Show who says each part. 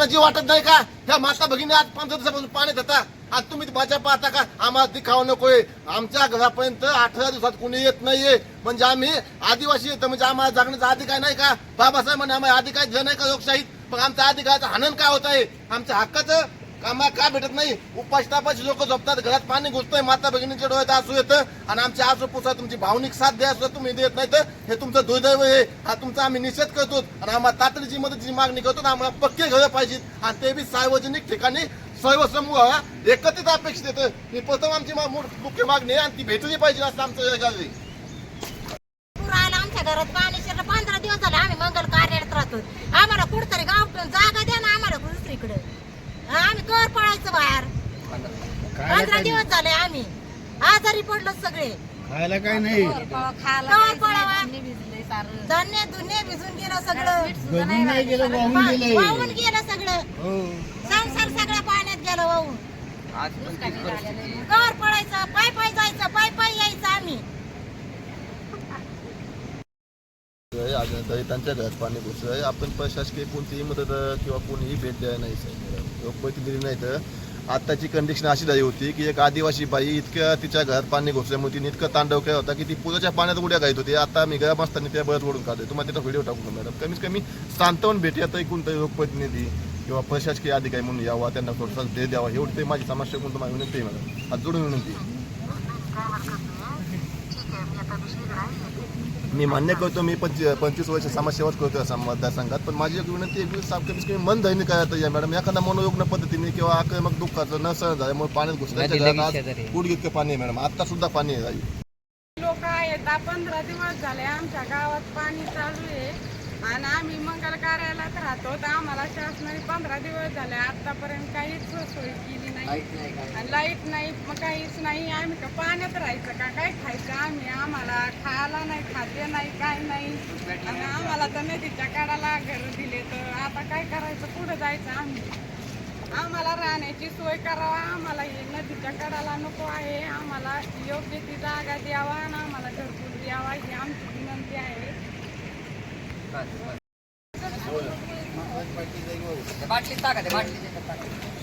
Speaker 1: तुम्हाला जी वाटत नाही का? ह्या माता भगिनी आज पंधरा दिवसापासून पाणी देता. आज तुम्ही भाज्या पाहता का? आम्हाला दिखाव नकोय. आमच्या घरापर्यंत अठरा दिवसात कोणी येत नाहीये. म्हणजे आम्ही आदिवासी येतं म्हणजे आम्हाला जगण्याचा अधिकार नाही का? बाबासाहेब म्हणे आम्हाला अधिकार दिला नाही का लोकशाहीत? मग आमच्या अधिकाराचं हनन काय होत आहे? आमच्या हक्काचं कामा का भेटत नाही? उपाशी तापाशी लोक झोपतात घरात पाणी घुसतंय माता भगिनीच्या डोळ्यात असू येतं आणि आमच्या आसू पुसा तुमची भावनिक साथ द्या सुद्धा तुम्ही देत नाही तर हे तुमचं दुर्दैव आहे. हा तुमचा आम्ही निषेध करतो आणि आम्हाला तातडीची मदतीची मागणी करतो आम्हाला पक्के घरं पाहिजेत. आणि ते बी सार्वजनिक ठिकाणी सर्व समूह एकत्रित अपेक्षित येतं. ही प्रथम आमची मुख्य मागणी आहे आणि ती भेटली पाहिजे असं आमचं आहे.
Speaker 2: आमच्या घरात पाणी शिरलं. पंधरा दिवस झाले आम्ही मंगल कार्यालयात राहतो आम्हाला कुठतरी गाव जागा द्या ना आम्हाला दुसरीकडे. कर पडायचं बाहेर. पंधरा दिवस झाले आम्ही. आजारी पडलो सगळे.
Speaker 3: खायला काय नाही.
Speaker 2: कवर पडावा धान्य धुन्य भिजून गेलं सगळं.
Speaker 3: नाही गेलं वाहून गेलंय.
Speaker 2: वाहून गेलं सगळं.
Speaker 3: हो.
Speaker 2: संसार सगळं पाण्यात गेलं वाहून. कवर पडायचं पाय पाय जायचं पाय पाय यायचं आम्ही
Speaker 1: त्यांच्या घरात पाणी घुसलंय आपण प्रशासकीय कोणतीही मदत किंवा कोणीही भेट द्यायला नाही साहेब दिली नाही तर आत्ताची कंडिशन अशी झाली होती की एक आदिवासी बाई इतक्या तिच्या घरात पाणी घुसल्यामुळे तिने इतकं तांडव केला होता की ती पुराच्या पाण्यात उड्या घालत होती. आता मी गरम असताना त्या बळत ओढून काढतोय. तुम्हाला त्याचा व्हिडिओ टाकून मॅडम कमीत कमी सांत्वन भेटी आता कोणतरी लोकप्रतिनिधी किंवा प्रशासकीय अधिकारी म्हणून यावा त्यांना थोडासा दे द्यावा. एवढी ते माझी समस्या कोणतं माझी विनंती आहे मॅडम हात जोडून विनंती आहे. मी मान्य करतो मी पंच पंचवीस वर्ष समाजसेवाच करतो या मतदारसंघात पण माझी एक विनंती आहे की साफ कमीत कमी मन धैर्य करायचं या मॅडम एखादा मनोयोग्य पद्धतीने किंवा आक्रमक दुःखाचं न सहन झाल्यामुळे पाण्यात घुसल्याच्या गुड इतकं पाणी आहे मॅडम आता सुद्धा पाणी आहे.
Speaker 4: लोक आहेत पंधरा दिवस झाले आमच्या गावात पाणी चालू आहे आणि आम्ही मंगल कार्यालयात राहतो. तर आम्हाला शासनाने पंधरा दिवस झाले. आतापर्यंत काहीच सोय केली नाही. आणि लाइट नाही मग काहीच नाही. आम्ही का पाण्यात राहायचं का? काय खायचं? आम्ही आम्हाला खायला नाही खाद्य नाही काय नाही. आणि आम्हाला तर नदीच्या काढाला घर दिले. तर आता काय करायचं? पुढे जायचं आम्ही? आम्हाला राहण्याची सोय करावा. आम्हाला हे नदीच्या कडाला नको आहे. आम्हाला योग्य ती जागा द्यावा आणि आम्हाला घरकुल द्यावा ही आमची विनंती आहे
Speaker 5: बाटलीत टाका ते बाटली